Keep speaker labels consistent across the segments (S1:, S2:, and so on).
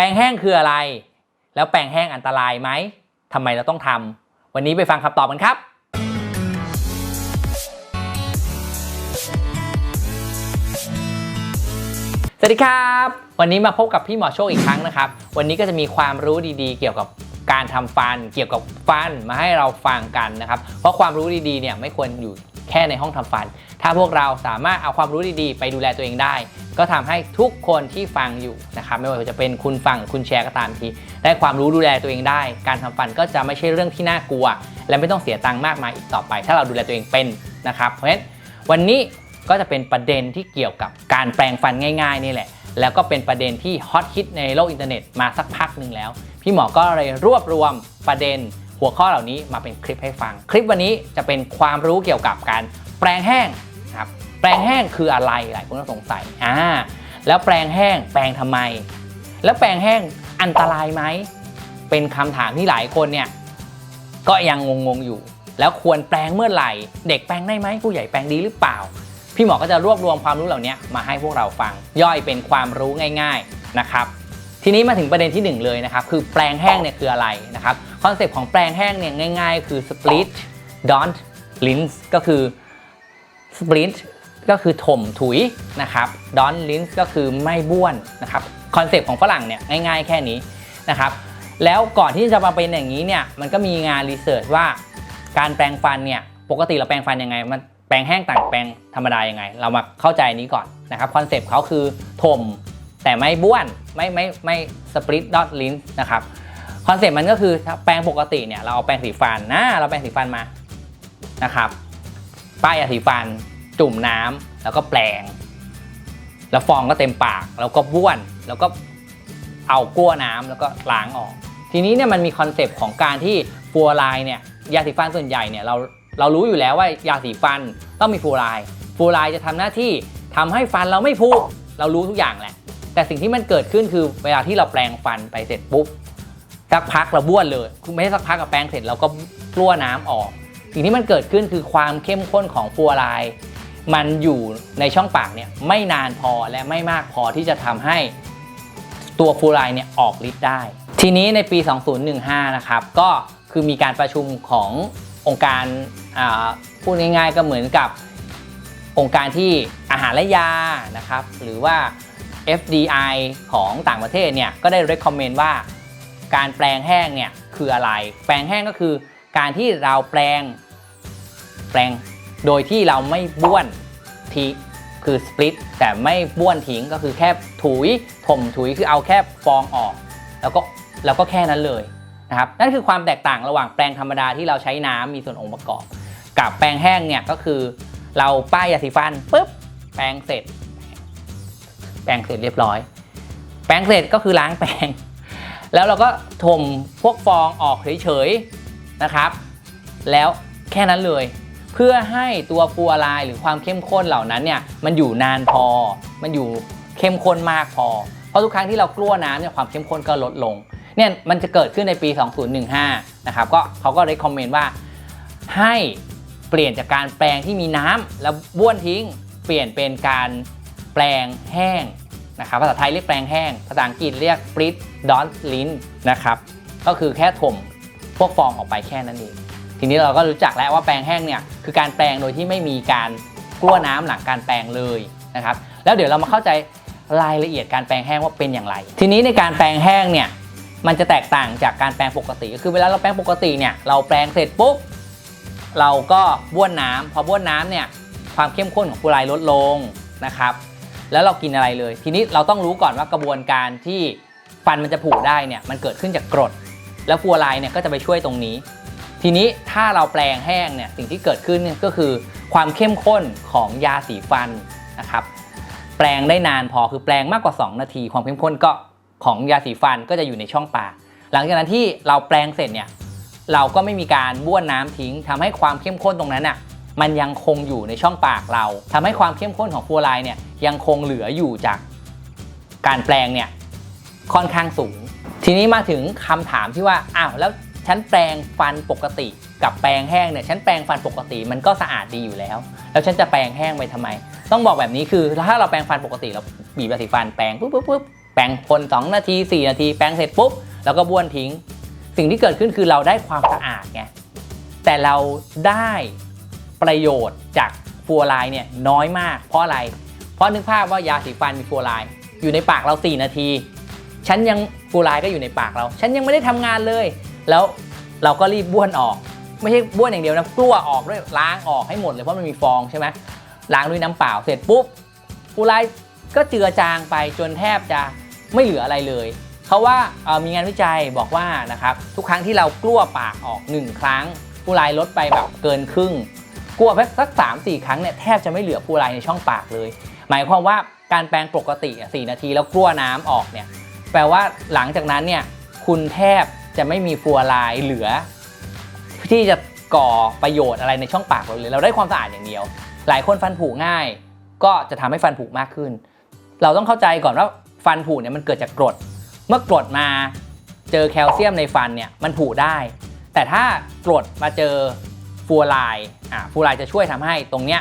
S1: แปลงแห้งคืออะไร แล้วแปลงแห้งอันตรายไหมทำไมเราต้องทำวันนี้ไปฟังคำตอบกันครับสวัสดีครับ วันนี้มาพบกับพี่หมอโชคอีกครั้งนะครับ วันนี้ก็จะมีความรู้ดีๆ เกี่ยวกับ การทำฟันเกี่ยวกับฟันมาให้เราฟังกันนะครับ เพราะความรู้ดีๆเนี่ยไม่ควรอยู่แค่ในห้องทำฟัน ถ้าพวกเราสามารถเอาความรู้ดีๆ ไปดูแลตัวเองได้ ก็ทำให้ทุกคนที่ฟังอยู่นะครับไม่ว่าจะเป็นคุณฟังหรือคุณแชร์ก็ตามที ได้ความรู้ดูแลตัวเองได้ การทำฟันก็จะไม่ใช่เรื่องที่น่ากลัว และไม่ต้องเสียตังค์มากมายอีกต่อไป ถ้าเราดูแลตัวเองเป็นนะครับเพราะฉะนั้นวันนี้ก็จะเป็นประเด็นที่เกี่ยวกับการแปลงฟันง่าย ๆ นี่แหละ แล้วก็เป็นประเด็นที่ฮอตฮิตในโลกอินเทอร์เน็ตมาสักพักหนึ่งแล้ว พี่หมอก็เลยรวบรวมประเด็นหัวข้อเหล่านี้มาเป็นคลิปให้ฟัง คลิปวันนี้จะเป็นความรู้เกี่ยวกับการแปลงแห้งนะครับแปลงแห้งคืออะไรหลายคนก็สงสัยอ่าแล้วแปลงแห้งแปลงทำไม แล้วแปลงแห้งอันตรายไหมเป็นคำถามที่หลายคนเนี่ยก็ยังงงๆอยู่ แล้วควรแปลงเมื่อไหร่ เด็กแปลงได้ไหมผู้ใหญ่แปลงดีหรือเปล่า พี่หมอก็จะรวบรวมความรู้เหล่านี้มาให้พวกเราฟังย่อยเป็นความรู้ง่าย ๆนะครับ ทีนี้มาถึงประเด็นที่หนึ่งเลยนะครับ คือแปลงแห้งเนี่ยคืออะไรนะครับคอนเซปต์ของแปลงแห้งเนี่ยง่าย ๆ คือ split don't rinse ก็คือ split ก็คือถมถุยนะครับ don't rinse ก็คือไม่บ้วนนะครับคอนเซปต์ของฝรั่งเนี่ยง่ายๆแค่นี้นะครับแล้วก่อนที่จะมาเป็นอย่างนี้เนี่ยมันก็มีงานรีเสิร์ชว่า การแปรงฟันเนี่ยปกติเราแปรงฟันยังไง มันแปรงแห้งต่างแปรงธรรมดายังไง เรามาเข้าใจนี้ก่อนนะครับคอนเซปต์เขาคือถมแต่ไม่บ้วน ไม่ไม่ไม่สปริตดอทลินนะครับคอนเซปต์มันก็คือแปรงปกติเนี่ยเราเอาแปรงสีฟันนะเราแปรงสีฟันมานะครับป้ายยาสีฟัน จุ่มน้ำแล้วก็แปรงแล้วฟองก็เต็มปาก แล้วก็บ้วน แล้วก็เอากั้วน้ำแล้วก็ล้างออก ทีนี้เนี่ยมันมีคอนเซปต์ของการที่ฟัวไลน์เนี่ยยาสีฟันส่วนใหญ่เนี่ยเราเรารู้อยู่แล้วว่ายาสีฟันต้องมีฟัวไลน์ฟัวไลน์จะทำหน้าที่ทำให้ฟันเราไม่พุเรารู้ทุกอย่างแหละ แต่สิ่งที่มันเกิดขึ้นคือเวลาที่เราแปรงฟันไปเสร็จปุ๊บสักพักเราบ้วนเลยคือไม่ใช่สักพักกับแปรงเสร็จเราก็กลั้วน้ำออก สิ่งที่มันเกิดขึ้นคือความเข้มข้นของฟัวไลน์มันอยู่ในช่องปากเนี่ยไม่นานพอและไม่มากพอที่จะทำให้ตัวฟูไลน์เนี่ยออกฤทธิ์ได้ ทีนี้ในปี 2015 นะครับ ก็คือมีการประชุมขององค์การอ่าพูดง่ายๆก็เหมือนกับองค์การที่อาหารและยานะครับ หรือว่า FDI ของต่างประเทศเนี่ยก็ได้ recommend ว่า การแปลงแห้งเนี่ยคืออะไร แปลงแห้งก็คือ การที่เราแปลง แปลงโดยที่เราไม่บ้วนทีคือ split แต่ไม่บ้วนทิ้งก็คือแค่ถุยถมถุยคือเอาแค่ฟองออก แล้วก็แล้วก็แค่นั้นเลยนะครับนั่นคือความแตกต่างระหว่างแปรงธรรมดาที่เราใช้น้ำมีส่วนองค์ประกอบ กับแปรงแห้งเนี่ยก็คือ เราป้ายยาสีฟันปุ๊บแปรงเสร็จ แปรงเสร็จเรียบร้อย แปรงเสร็จก็คือล้างแปรงแล้วเราก็ถมพวกฟองออกเฉยๆนะครับ แล้วแค่นั้นเลย เพื่อให้ตัวฟูอารายหรือความเข้มข้นเหล่านั้นเนี่ยมันอยู่นานพอ มันอยู่เข้มข้นมากพอ เพราะทุกครั้งที่เรากลั้วน้ำเนี่ยความเข้มข้นก็ลดลงเนี่ยมันจะเกิดขึ้นในปี 2015 นะครับก็เขาก็ recommend ว่าให้เปลี่ยนจากการแปลงที่มีน้ำแล้วบ้วนทิ้ง เปลี่ยนเป็นการ ปลงแห้งนะครับภาษาไทยเรียกแปลงแห้ง ภาษาอังกฤษเรียก split don't rinse นะครับก็คือแค่ถมพวกฟองออกไปแค่นั้นเองทีนี้เราก็รู้จักแล้วว่าแปรงแห้งเนี่ยคือการแปรงโดยที่ไม่มีการกลั้วน้ำหลังการแปรงเลยนะครับแล้วเดี๋ยวเรามาเข้าใจรายละเอียดการแปรงแห้งว่าเป็นอย่างไร ทีนี้ในการแปรงแห้งเนี่ยมันจะแตกต่างจากการแปรงปกติ ก็คือเวลาเราแปรงปกติเนี่ยเราแปรงเสร็จปุ๊บเราก็บ้วนน้ำพอบ้วนน้ำเนี่ยความเข้มข้นของฟลูไรลดลงนะครับ แล้วเรากินอะไรเลย ทีนี้เราต้องรู้ก่อนว่ากระบวนการที่ฟันมันจะผุได้เนี่ยมันเกิดขึ้นจากกรด แล้วฟลูอไรด์เนี่ยก็จะไปช่วยตรงนี้ ทีนี้ถ้าเราแปลงแห้งเนี่ยสิ่งที่เกิดขึ้นเนี่ยก็คือความเข้มข้นของยาสีฟันนะครับแปลงได้นานพอคือแปลงมากกว่า 2 นาที ความเข้มข้นก็ของยาสีฟันก็จะอยู่ในช่องปากหลังจากนั้นที่เราแปลงเสร็จเนี่ยเราก็ไม่มีการบ้วนน้ำทิ้งทำให้ความเข้มข้นตรงนั้นอะ มันยังคงอยู่ในช่องปากเราทำให้ความเข้มข้นของฟลูอไรด์เนี่ยยังคงเหลืออยู่จากการแปลงเนี่ยค่อนข้างสูง ทีนี้มาถึงคำถามที่ว่าอ้าวแล้วฉันแปรงฟันปกติ กับแปรงแห้งเนี่ยฉันแปรงฟันปกติมันก็สะอาดดีอยู่แล้ว แล้วฉันจะแปรงแห้งไปทำไม ต้องบอกแบบนี้คือถ้าเราแปรงฟันปกติเราบีบยาสีฟันแปรงปุ๊บปุ๊บปุ๊บแปรงพ่น2นาที 4 นาที แปรงเสร็จปุ๊บแล้วก็บ้วนทิ้ง สิ่งที่เกิดขึ้นคือเราได้ความสะอาดไงแต่เราได้ ประโยชน์จากฟลูออไรด์เนี่ยน้อยมาก เพราะอะไร เพราะนึกภาพว่ายาสีฟันมีฟลูออไรด์อยู่ในปากเรา 4 นาที ฉันยังฟลูออไรด์ก็อยู่ในปากเรา ฉันยังไม่ได้ทำงานเลย แล้วเราก็รีบบ้วนออก ไม่ใช่บ้วนอย่างเดียวนะกลัวออกด้วยล้างออกให้หมดเลยเพราะมันมีฟองใช่ไหมล้างด้วยน้ำเปล่าเสร็จปุ๊บฟลูออไรด์ก็เจือจางไปจนแทบจะไม่เหลืออะไรเลยเพราว่ามีงานวิจัยบอกว่านะครับทุกครั้งที่เรากลั้วปากออก 1 ครั้งฟลูออไรด์ลดไปแบบเกินครึ่ง กลัวไปสัก 3 4 ครั้งเนี่ยแทบจะไม่เหลือฟลูออไรในช่องปากเลย หมายความว่าการแปรงปกติอะ4นาทีแล้วกลั้วน้ำออกเนี่ยแปลว่าหลังจากนั้นเนี่ยคุณแทบจะไม่มีฟลูออไรด์เหลือ ที่จะก่อประโยชน์อะไรในช่องปากเราเลย เราได้ความสะอาดอย่างเดียว หลายคนฟันผุง่าย ก็จะทำให้ฟันผุมากขึ้น เราต้องเข้าใจก่อนว่าฟันผุเนี่ยมันเกิดจากกรด เมื่อกรดมาเจอแคลเซียมในฟันเนี่ยมันผุได้ แต่ถ้ากรดมาเจอ ฟลูออไรด์อะฟลูออไรด์จะช่วยทำให้ตรงเนี้ย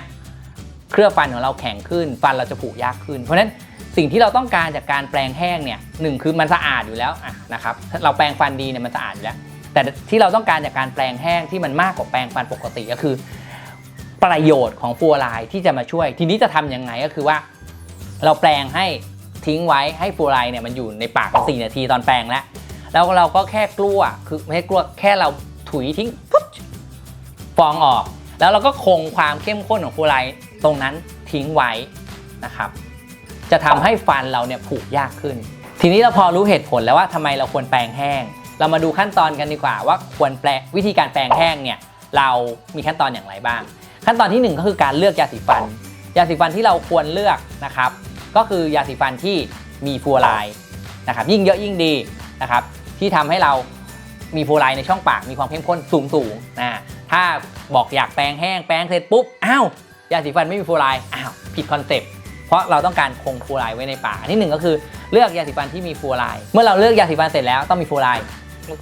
S1: เคลือบฟันของเราแข็งขึ้น ฟันเราจะผุยากขึ้น เพราะฉะนั้นสิ่งที่เราต้องการจากการแปรงแห้งเนี่ยหนึ่งคือมันสะอาดอยู่แล้วอะนะครับเราแปรงฟันดีเนี่ยมันสะอาดอยู่แล้ว แต่ที่เราต้องการจากการแปลงแห้งที่มันมากกว่าแปลงฟันปกติก็คือ ประโยชน์ของฟลูออไรด์ที่จะมาช่วย ทีนี้จะทำยังไงก็คือว่า เราแปลงให้ทิ้งไว้ให้ฟลูออไรด์เนี่ยมันอยู่ในปากเรา4นาทีตอนแปลงแล้วแล้วเราก็แค่กลัวคือไม่ใช่กลัวแค่เราถุยทิ้งปุ๊บ ฟองออก แล้วเราก็คงความเข้มข้นของฟูไรด์ตรงนั้นทิ้งไว้นะครับ จะทำให้ฟันเราเนี่ยผุยากขึ้น ทีนี้เราพอรู้เหตุผลแล้วว่าทำไมเราควรแปรงแห้ง เรามาดูขั้นตอนกันดีกว่า ว่าควรแปลงวิธีการแปรงแห้งเนี่ยเรามีขั้นตอนอย่างไรบ้าง ขั้นตอนที่หนึ่งก็คือการเลือกยาสีฟัน ยาสีฟันที่เราควรเลือกนะครับ ก็คือยาสีฟันที่มีฟูไรด์นะครับยิ่งเยอะยิ่งดีนะครับที่ทำให้เรามีฟูไรด์ในช่องปากมีความเข้มข้นสูงสูงนะ ถ้าบอกอยากแปรงแห้งแปรงเสร็จปุ๊บอ้าวยาสีฟันไม่มีฟลูอไรด์อ้าวผิดคอนเซปต์เพราะเราต้องการคงฟลูอไรด์ไว้ในปากอันที่หนึ่งก็คือเลือกยาสีฟันที่มีฟลูอไรด์เมื่อเราเลือกยาสีฟันเสร็จแล้วต้องมีฟลูอไรด์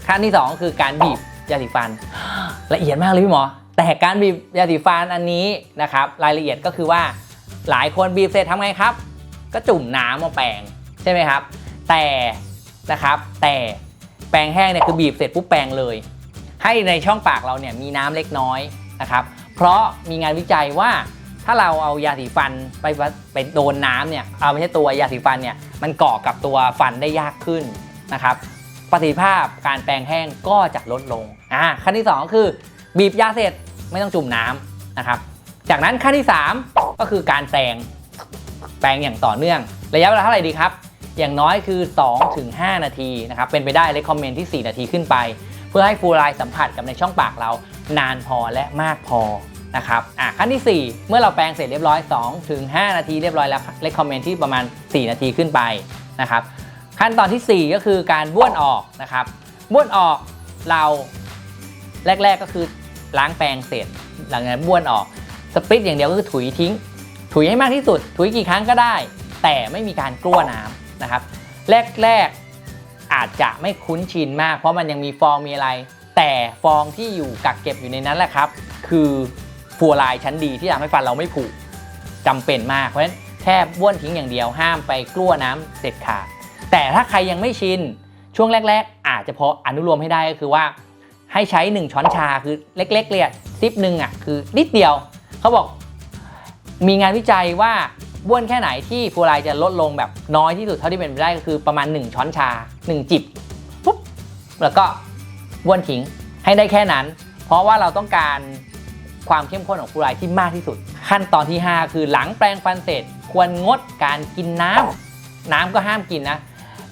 S1: ขั้นที่สองก็คือการบีบยาสีฟัน ละเอียดมากเลยพี่หมอ แต่การบีบยาสีฟันอันนี้นะครับรายละเอียดก็คือว่าหลายคนบีบเสร็จทำไงครับ ก็จุ่มน้ำมาแปรงใช่ไหมครับ แต่นะครับแต่แปรงแห้งเนี่ยคือบีบเสร็จปุ๊บแปรงเลย ให้ในช่องปากเราเนี่ยมีน้ำเล็กน้อยนะครับ เพราะมีงานวิจัยว่าถ้าเราเอายาสีฟันไปไปโดนน้ำเนี่ยเอาไม่ใช่ตัวยาสีฟันเนี่ยมันเกาะกับตัวฟันได้ยากขึ้นนะครับประสิทธิภาพการแปรงแห้งก็จะลดลงอ่าขั้นที่สองคือ บีบยาเสร็จไม่ต้องจุ่มน้ำนะครับ จากนั้นขั้นที่สามก็คือการแปรงแปรงอย่างต่อเนื่อง ระยะเวลาเท่าไหร่ดีครับ อย่างน้อยคือ 2-5 นาทีนะครับเป็นไปได้เลยคอมเมนต์ที่ 4 นาทีขึ้นไป พื่อให้ฟลูออไรด์สัมผัสกับในช่องปากเรานานพอและมากพอนะครับอะขั้นที่ 4 เมื่อเราแปรงเสร็จเรียบร้อย2-5นาทีเรียบร้อยแล้วเลคคอมเมนต์ที่ประมาณ 4 นาทีขึ้นไปนะครับขั้นตอนทีสี่ 4 ก็คือการบ้วนออกนะครับบ้วนออกเราแรก ๆก็คือล้างแปรงเสร็จ หลังจากนั้นบ้วนออกสปริตอย่างเดียวก็คือถุยทิ้ง ถุยให้มากที่สุด ถุยกี่ครั้งก็ได้ แต่ไม่มีการกลั้วน้ำนะครับแรกๆ อาจจะไม่คุ้นชินมาก เพราะมันยังมีฟองมีอะไร แต่ฟองที่อยู่กักเก็บอยู่ในนั้นแหละครับ คือฟลูออไรด์ชั้นดีที่ทำให้ฟันเราไม่ผุจำเป็นมาก เพราะฉะนั้นแค่บ้วนทิ้งอย่างเดียวห้ามไปกลั้วน้ำเด็ดขาดแต่ถ้าใครยังไม่ชินช่วงแรก ๆ อาจจะพออนุโลมให้ได้ก็คือว่า ให้ใช้ 1 ช้อนชาคือเล็ก ๆ เลยซิปหนึ่งอะคือนิดเดียว เขาบอกมีงานวิจัยว่า บ้วนแค่ไหนที่ฟูไรจะลดลงแบบน้อยที่สุดเท่าที่เป็นไปได้ก็คือประมาณ 1 ช้อนชา 1 จิบปุ๊บแล้วก็บ้วนทิ้งให้ได้แค่นั้น เพราะว่าเราต้องการความเข้มข้นของฟูไรที่มากที่สุด ขั้นตอนที่ 5 คือหลังแปรงฟันเสร็จควรงดการกินน้ำน้ำก็ห้ามกินนะ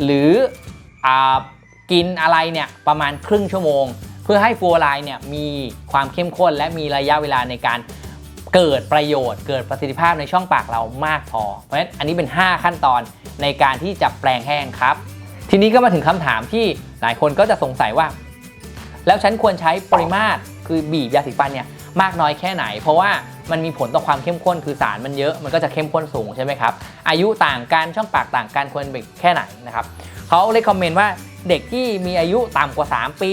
S1: หรืออากินอะไรเนี่ยประมาณครึ่งชั่วโมง เพื่อให้ฟูไรเนี่ยมีความเข้มข้นและมีระยะเวลาในการ เกิดประโยชน์ เกิดประสิทธิภาพในช่องปากเรามากพอ เพราะฉะนั้นอันนี้เป็น 5 ขั้นตอนในการที่จะแปลงแห้งครับ ทีนี้ก็มาถึงคำถามที่หลายคนก็จะสงสัยว่า แล้วฉันควรใช้ปริมาตรคือบีบยาสีฟันเนี่ยมากน้อยแค่ไหน เพราะว่ามันมีผลต่อความเข้มข้นคือสารมันเยอะมันก็จะเข้มข้นสูงใช่ไหมครับ อายุต่างกันช่องปากต่างกันควรบีบแค่ไหนนะครับเขาเลยคอมเมนต์ว่าเด็กที่มีอายุต่ำกว่า 3 ปี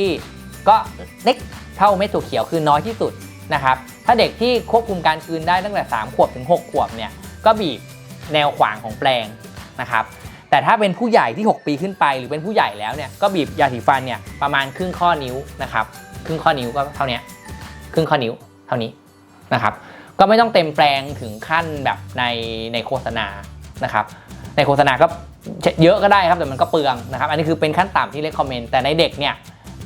S1: ก็เล็กเท่าเม็ดถั่วเขียวคือน้อยที่สุด นะครับถ้าเด็กที่ควบคุมการกลืนได้ตั้งแต่ 3 ขวบถึง 6 ขวบเนี่ยก็บีบแนวขวางของแปลงนะครับแต่ถ้าเป็นผู้ใหญ่ที่ 6 ปีขึ้นไป หรือเป็นผู้ใหญ่แล้วเนี่ยก็บีบยาสีฟันเนี่ยประมาณครึ่งข้อนิ้วนะครับครึ่งข้อนิ้วก็เท่านี้ครึ่งข้อนิ้วเท่านี้นะครับก็ไม่ต้องเต็มแปลงถึงขั้นแบบในในโฆษณานะครับในโฆษณาก็เยอะก็ได้ครับแต่มันก็เปลืองนะครับ อันนี้คือเป็นขั้นต่ำที่เล c กคอมเมนต์แต่ในเด็กเนี่ย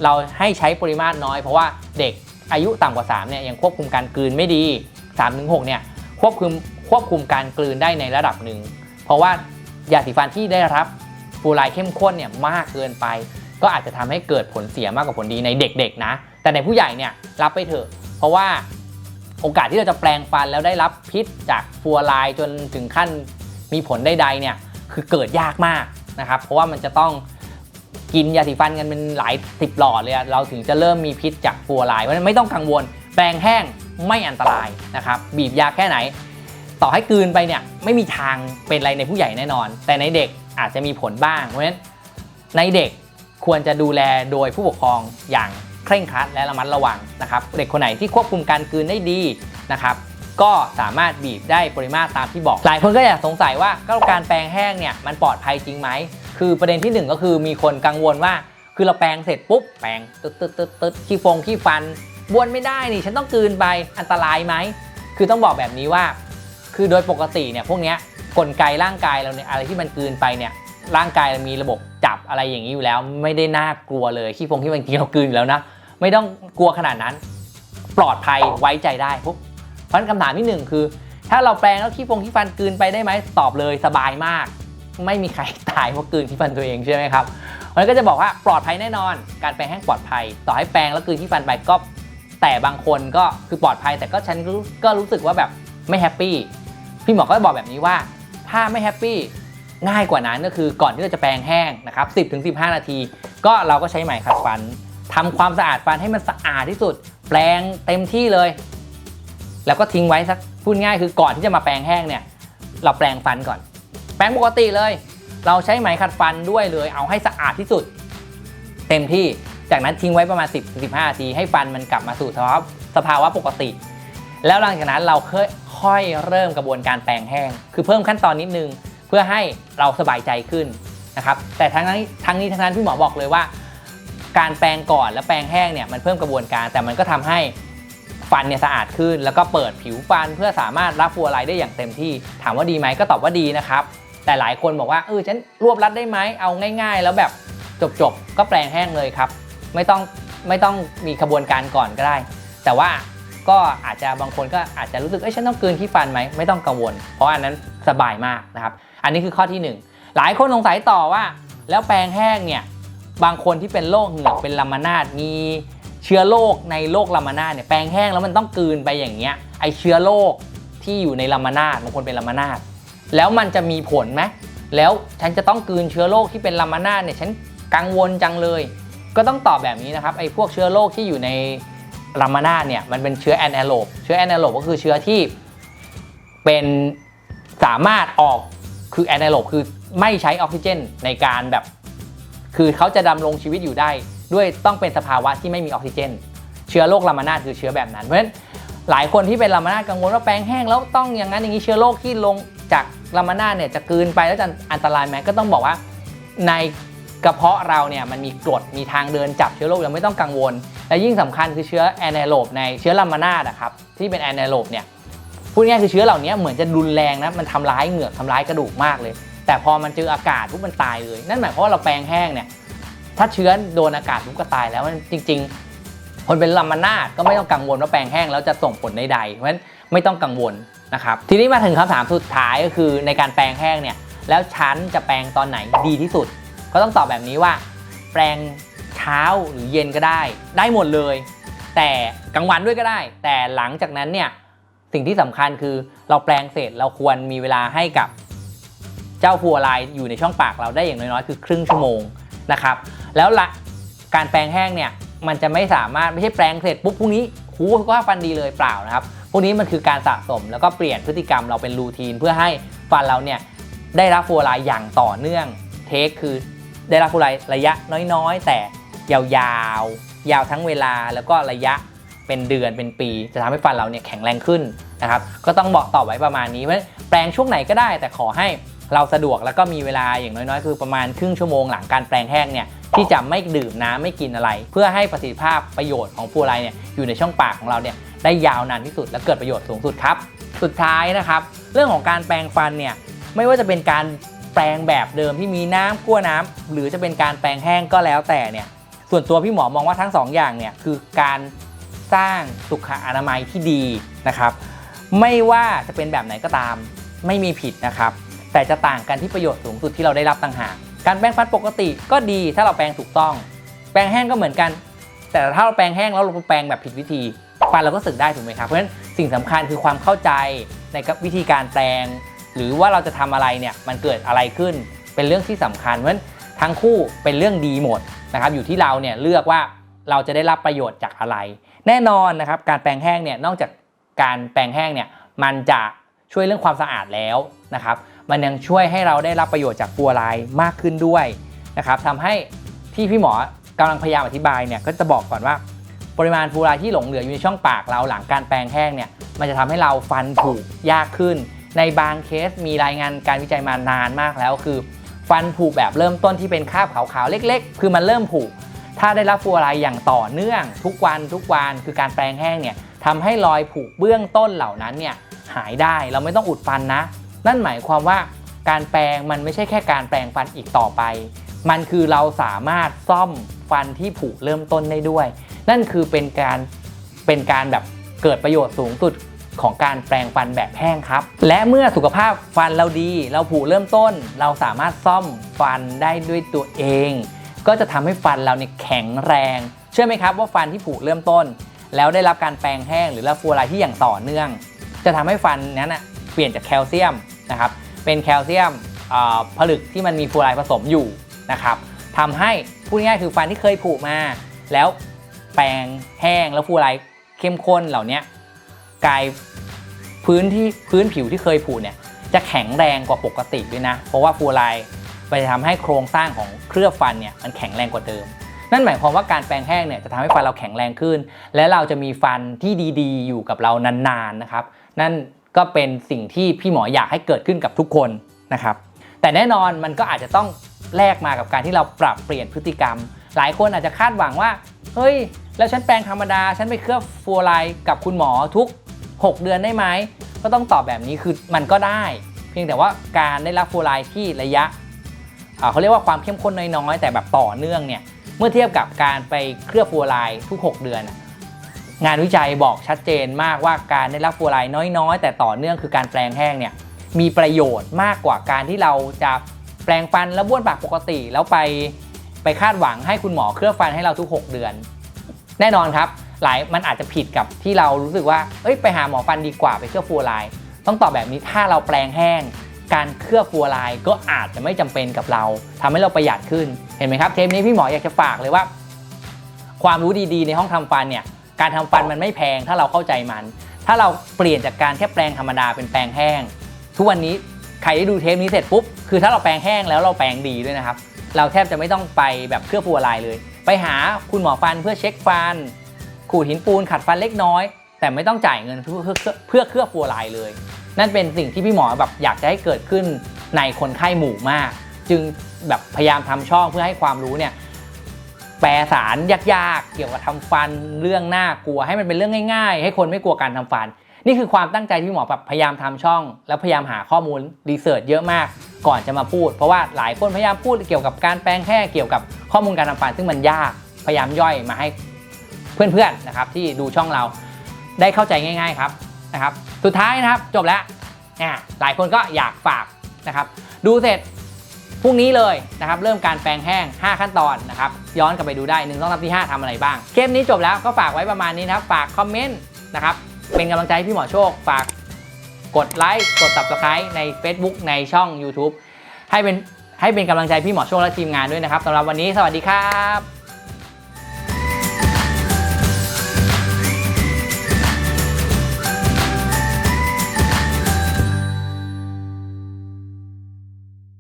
S1: เราให้ใช้ปริมาตรน้อยเพราะว่าเด็ก อายุต่ำกว่า3เนี่ยยังควบคุมการกลืนไม่ดี 3-6เนี่ยควบคุมควบคุมการกลืนได้ในระดับหนึ่ง เพราะว่ายาสีฟันที่ได้รับฟูรด์เข้มข้นเนี่ยมากเกินไป ก็อาจจะทำให้เกิดผลเสียมากกว่าผลดีในเด็กๆนะ แต่ในผู้ใหญ่เนี่ยรับไปเถอะ เพราะว่าโอกาสที่เราจะแปลงฟันแล้วได้รับพิษจากฟลูอไรด์จนถึงขั้นมีผลใดๆเนี่ยคือเกิดยากมากนะครับ เพราะว่ามันจะต้อง กินยาสีฟันกันเป็นหลายสิบหลอดเลยอะเราถึงจะเริ่มมีพิษจากฟลูอไรด์เพราะฉะนั้นไม่ต้องกังวล แปรงแห้งไม่อันตรายนะครับ บีบยาแค่ไหน ต่อให้กืนไปเนี่ยไม่มีทางเป็นอะไรในผู้ใหญ่แน่นอน แต่ในเด็กอาจจะมีผลบ้างเพราะฉะนั้นในเด็กควรจะดูแลโดยผู้ปกครองอย่างเคร่งครัดและระมัดระวังนะครับ เด็กคนไหนที่ควบคุมการกืนได้ดีนะครับก็สามารถบีบได้ปริมาตรตามที่บอก หลายคนก็อยากสงสัยว่าก็การแปรงแห้งเนี่ยมันปลอดภัยจริงไหม คือประเด็นที่หนึ่งก็คือมีคนกังวลว่า คือเราแปรงเสร็จปุ๊บแปรงตึ๊ดตึ๊ดตึ๊ดตึ๊ดขี้ฟงขี้ฟันบ้วนไม่ได้นี่ฉันต้องกลืนไปอันตรายไหมคือต้องบอกแบบนี้ว่า คือโดยปกติเนี่ยพวกเนี้ยกลไกร่างกายเราเนี่ยอะไรที่มันกลืนไปเนี่ยร่างกายมีระบบจับอะไรอย่างนี้อยู่แล้ว ไม่ได้น่ากลัวเลยขี้ฟงขี้ฟันจริงๆเรากลืนอยู่แล้วนะไม่ต้องกลัวขนาดนั้น ปลอดภัยไว้ใจได้ปุ๊บเพราะฉะนั้นคำถามที่หนึ่งคือ ถ้าเราแปลงแล้วขี้ฟงขี้ฟันกลืนไปได้ไหมตอบเลยสบายมาก ไม่มีใครตายเพราะกลืนขี้ฟันตัวเองใช่ไหมครับมันก็จะบอกว่าปลอดภัยแน่นอน การแปรงแห้งปลอดภัย ต่อให้แปรงแล้วกลืนขี้ฟันไปก็แต่บางคนก็คือปลอดภัย แต่ก็ฉันก็รู้สึกว่าแบบไม่แฮปปี้พี่หมอก็บอกแบบนี้ว่า ถ้าไม่แฮปปี้ง่ายกว่านั้นก็คือก่อนที่เราจะแปรงแห้งนะครับ 10-15 นาที ก็เราก็ใช้ไหมขัดฟันทำความสะอาดฟันให้มันสะอาดที่สุด แปรงเต็มที่เลย แล้วก็ทิ้งไว้สักพูดง่ายคือก่อนที่จะมาแปรงแห้งเนี่ย เราแปรงฟันก่อน แปรงปกติเลย เราใช้ไหมขัดฟันด้วยเลย เอาให้สะอาดที่สุด เต็มที่จากนั้นทิ้งไว้ประมาณ 10-15นาทีให้ฟันมันกลับมาสู่สภาวะสภาวะปกติ แล้วหลังจากนั้นเราค่อยค่อยเริ่มกระบวนการแปรงแห้ง คือเพิ่มขั้นตอนนิดนึงเพื่อให้เราสบายใจขึ้นนะครับแต่ทั้งนี้ทั้งนี้ทั้งนั้นพี่หมอบอกเลยว่า การแปรงก่อนแล้วแปรงแห้งเนี่ยมันเพิ่มกระบวนการ แต่มันก็ทำให้ฟันเนี่ยสะอาดขึ้น แล้วก็เปิดผิวฟันเพื่อสามารถรับฟลูออไรด์ได้อย่างเต็มที่ ถามว่าดีไหมก็ตอบว่าดีนะครับ แต่หลายคนบอกว่าเออฉันรวบรัดได้ไหมเอาง่าย ๆ แล้วแบบจบๆก็แปรงแห้งเลยครับ ไม่ต้องไม่ต้องมีขบวนการก่อนก็ได้ แต่ว่าก็อาจจะบางคนก็อาจจะรู้สึกเอ้ยฉันต้องกลืนขี้ฟันไหมไม่ต้องกังวล เพราะอันนั้นสบายมากนะครับ อันนี้คือข้อที่หนึ่งหลายคนสงสัยต่อว่า แล้วแปรงแห้งเนี่ยบางคนที่เป็นโรคเหงือกเป็นลามานาดมีเชื้อโรคในโรคลามานาดเนี่ยแปรงแห้งแล้วมันต้องกลืนไปอย่างเงี้ยไอเชื้อโรคที่อยู่ในลามานาดบางคนเป็นลามานาด แล้วมันจะมีผลไหมแล้วฉันจะต้องกืนเชื้อโรคที่เป็นลามาน่าเนี่ยฉันกังวลจังเลย ก็ต้องตอบแบบนี้นะครับไอ้พวกเชื้อโรคที่อยู่ในรามาน่าเนี่ยมันเป็นเชื้อแอนแอโรบเชื้อแอนแอโรบก็คือเชื้อที่เป็นสามารถออกคือแอนแอโรบคือไม่ใช้ออกซิเจนในการแบบ คือเขาจะดำรงชีวิตอยู่ได้ ด้วยต้องเป็นสภาวะที่ไม่มีออกซิเจน เชื้อโรครามานาคือเชื้อแบบนั้นเพราะฉะนั้นหลายคนที่เป็นรามานากังวลว่าแปรงแห้งแล้วต้องอย่างนั้นอย่างนี้เชื้อโรคที่ลง จากรามานาเนี่ยจะกลืนไปแล้วจะอันตรายไหมก็ต้องบอกว่า ในกระเพาะเราเนี่ยมันมีกรดมีทางเดินจับเชื้อโรคเราไม่ต้องกังวล และยิ่งสำคัญคือเชื้อแอนแอโรบในเชื้อลามานาดอะครับที่เป็นแอนแอโรบเนี่ยพูดง่ายคือเชื้อเหล่านี้เหมือนจะรุนแรงนะมันทำร้ายเหงือกทำร้ายกระดูกมากเลย แต่พอมันเจออากาศปุ๊บมันตายเลย นั่นหมายความว่าเราแปรงแห้งเนี่ยถ้าเชื้อโดนอากาศปุ๊บก็ตายแล้วมันจริง ๆ คนเป็นลามานาดก็ไม่ต้องกังวลว่าแปรงแห้งแล้วจะส่งผลใดๆเพราะฉะนั้นไม่ต้องกังวล นะครับทีนี้มาถึงคำถามสุดท้ายก็คือในการแปรงแห้งเนี่ยแล้วฉันจะแปรงตอนไหนดีที่สุด ก็ต้องตอบแบบนี้ว่า แปรงเช้าหรือเย็นก็ได้ ได้หมดเลย แต่กลางวันด้วยก็ได้ แต่หลังจากนั้นเนี่ยสิ่งที่สำคัญคือเราแปรงเสร็จเราควรมีเวลาให้กับเจ้าฟลูออไรด์อยู่ในช่องปากเราได้อย่างน้อยๆคือครึ่งชั่วโมงนะครับแล้วละการแปรงแห้งเนี่ยมันจะไม่สามารถไม่ใช่แปรงเสร็จปุ๊บพรุ่งนี้หูสุขภาพฟันดีเลยเปล่านะครับ วกนี้มันคือการสะสมแล้วก็เปลี่ยนพฤติกรรมเราเป็นรูทีน เพื่อให้ฟันเราเนี่ยได้รับฟลูออไรด์อย่างต่อเนื่องเทคคือได้รับฟลูออไรด์ระยะน้อยๆ แต่ยาวๆ ยาวทั้งเวลาแล้วก็ระยะเป็นเดือนเป็นปี จะทำให้ฟันเราเนี่ยแข็งแรงขึ้นนะครับก็ต้องบอกต่อไว้ประมาณนี้เพราะแปลงช่วงไหนก็ได้แต่ขอให้ เราสะดวกแล้วก็มีเวลาอย่างน้อยๆ คือประมาณครึ่งชั่วโมงหลังการแปลงแห้งเนี่ยที่จะไม่ดื่มน้ำไม่กินอะไร เพื่อให้ประสิทธิภาพประโยชน์ของฟูไรเนี่ยอยู่ในช่องปากของเราเนี่ยได้ยาวนานที่สุดและเกิดประโยชน์สูงสุดครับ สุดท้ายนะครับ เรื่องของการแปรงฟันเนี่ยไม่ว่าจะเป็นการแปรงแบบเดิมที่มีน้ำกั้วน้ำหรือจะเป็นการแปรงแห้งก็แล้วแต่เนี่ยส่วนตัวพี่หมอมองว่าทั้งสองอย่างเนี่ยคือการสร้างสุขอนามัยที่ดีนะครับ ไม่ว่าจะเป็นแบบไหนก็ตามไม่มีผิดนะครับ แต่จะต่างกันที่ประโยชน์สูงสุดที่เราได้รับต่างหาก การแปรงฟันปกติก็ดีถ้าเราแปรงถูกต้อง แปรงแห้งก็เหมือนกัน แต่ถ้าเราแปรงแห้งแล้วเราแปรงแบบผิดวิธีฟันเราก็สึกได้ถูกไหมครับ เพราะฉะนั้นสิ่งสำคัญคือความเข้าใจในวิธีการแปรงหรือว่าเราจะทำอะไรเนี่ยมันเกิดอะไรขึ้น เป็นเรื่องที่สำคัญเพราะฉะนั้นทั้งคู่เป็นเรื่องดีหมดนะครับอยู่ที่เราเนี่ยเลือกว่าเราจะได้รับประโยชน์จากอะไร แน่นอนนะครับการแปรงแห้งเนี่ยนอกจากการแปรงแห้งเนี่ยมันจะช่วยเรื่องความสะอาดแล้วนะครับ มันยังช่วยให้เราได้รับประโยชน์จากฟัวไลน์มากขึ้นด้วยนะครับทำให้ที่พี่หมอกำลังพยายามอธิบายเนี่ยก็จะบอกก่อนว่าปริมาณฟูไรด์ที่หลงเหลืออยู่ในช่องปากเราหลังการแปรงแห้งเนี่ยมันจะทำให้เราฟันผุยากขึ้น ในบางเคสมีรายงานการวิจัยมานานมากแล้วคือ ฟันผุแบบเริ่มต้นที่เป็นคราบขาวๆเล็ก ๆ คือมันเริ่มผุถ้าได้รับฟูไรด์อย่างต่อเนื่อง ทุกวันทุกวันคือการแปรงแห้งเนี่ยทำให้รอยผุเบื้องต้นเหล่านั้นเนี่ยหายได้เราไม่ต้องอุดฟันนะ นั่นหมายความว่าการแปรงมันไม่ใช่แค่การแปรงฟันอีกต่อไป มันคือเราสามารถซ่อมฟันที่ผุเริ่มต้นได้ด้วย นั่นคือเป็นการเป็นการแบบเกิดประโยชน์สูงสุดของการแปรงฟันแบบแห้งครับ และเมื่อสุขภาพฟันเราดี เราผุเริ่มต้น เราสามารถซ่อมฟันได้ด้วยตัวเอง ก็จะทำให้ฟันเราเนี่ยแข็งแรง เชื่อไหมครับว่าฟันที่ผุเริ่มต้น แล้วได้รับการแปรงแห้งหรือรับฟัวไรด์ที่อย่างต่อเนื่อง จะทำให้ฟันนั้นนะเปลี่ยนจากแคลเซียม นะครับเป็นแคลเซียมผลึกที่มันมีฟลูอไรด์ผสมอยู่นะครับทำให้พูดง่ายๆคือฟันที่เคยผุมา แล้วแปรงแห้งแล้วฟลูอไรด์เข้มข้นเหล่านี้กลายพื้นที่พื้นผิวที่เคยผุเนี่ยจะแข็งแรงกว่าปกติด้วยนะ เพราะว่าฟลูอไรด์ไปทำให้โครงสร้างของเคลือบฟันเนี่ยมันแข็งแรงกว่าเดิม นั่นหมายความว่าการแปรงแห้งเนี่ยจะทำให้ฟันเราแข็งแรงขึ้น และเราจะมีฟันที่ดีๆ อยู่กับเรานานๆนะครับ นั่น ก็เป็นสิ่งที่พี่หมออยากให้เกิดขึ้นกับทุกคนนะครับ แต่แน่นอนมันก็อาจจะต้องแลกมากับการที่เราปรับเปลี่ยนพฤติกรรม หลายคนอาจจะคาดหวังว่า เฮ้ย แล้วฉันแปรงธรรมดา ฉันไปเคลือบฟลูออไรด์กับคุณหมอทุก 6 เดือนได้ไหม ก็ต้องตอบแบบนี้คือมันก็ได้ เพียงแต่ว่าการได้รับฟลูออไรด์ที่ระยะเขาเรียกว่าความเข้มข้นน้อยๆแต่แบบต่อเนื่องเนี่ย เมื่อเทียบกับการไปเคลือบฟลูออไรด์ทุก 6 เดือน งานวิจัยบอกชัดเจนมากว่าการได้รับฟลูอไรด์น้อยๆ แต่ต่อเนื่องคือการแปรงแห้งเนี่ยมีประโยชน์มากกว่าการที่เราจะแปรงฟันแล้วบ้วนปากปกติ แล้วไปไปคาดหวังให้คุณหมอเคลือบฟันให้เราทุก 6 เดือน แน่นอนครับ หลายมันอาจจะผิดกับที่เรารู้สึกว่าเอ้ยไปหาหมอฟันดีกว่าไปเคลือบฟลูอไรด์ต้องตอบแบบนี้ถ้าเราแปรงแห้ง การเคลือบฟลูอไรด์ก็อาจจะไม่จำเป็นกับเราทำให้เราประหยัดขึ้นเห็นไหมครับเทปนี้พี่หมออยากจะฝากเลยว่า ความรู้ดีๆ ในห้องทำฟันเนี่ย การทำฟันมันไม่แพงถ้าเราเข้าใจมัน ถ้าเราเปลี่ยนจากการแค่แปรงธรรมดาเป็นแปรงแห้ง ทุกวันนี้ใครได้ดูเทปนี้เสร็จปุ๊บคือถ้าเราแปรงแห้งแล้วเราแปรงดีด้วยนะครับ เราแทบจะไม่ต้องไปแบบเคลือบฟูออไรเลย ไปหาคุณหมอฟันเพื่อเช็คฟัน ขูดหินปูนขัดฟันเล็กน้อย แต่ไม่ต้องจ่ายเงินเพื่อเพื่อเพื่อเคลือบฟูออไรเลย นั่นเป็นสิ่งที่พี่หมอแบบอยากจะให้เกิดขึ้นในคนไข้หมู่มาก จึงแบบพยายามทำช่องเพื่อให้ความรู้เนี่ย แปลสารยากๆ เกี่ยวกับทำฟันเรื่องน่ากลัวให้มันเป็นเรื่องง่ายๆ ให้คนไม่กลัวการทำฟัน นี่คือความตั้งใจที่หมอแบบพยายามทำช่อง แล้วพยายามหาข้อมูลรีเสิร์ชเยอะมาก ก่อนจะมาพูด เพราะว่าหลายคนพยายามพูดเกี่ยวกับการแปลงแห้เกี่ยวกับข้อมูลการทำฟันซึ่งมันยากพยายามย่อยมาให้เพื่อนๆนะครับที่ดูช่องเราได้เข้าใจง่าย ๆครับนะครับ สุดท้ายนะครับจบแล้วอะหลายคนก็อยากฝากนะครับ ดูเสร็จ พรุ่งนี้เลยนะครับเริ่มการแปลงแห้ง 5 ขั้นตอนนะครับย้อนกลับไปดูได้1 2 3 4 5ทำอะไรบ้างเทปนี้จบแล้วก็ฝากไว้ประมาณนี้นะครับฝากคอมเมนต์นะครับเป็นกำลังใจให้พี่หมอโชค ฝากกดไลค์กด subscribe ใน Facebook ในช่อง YouTube ให้เป็นให้เป็นกำลังใจพี่หมอโชคและทีมงานด้วยนะครับสำหรับวันนี้สวัสดีครับ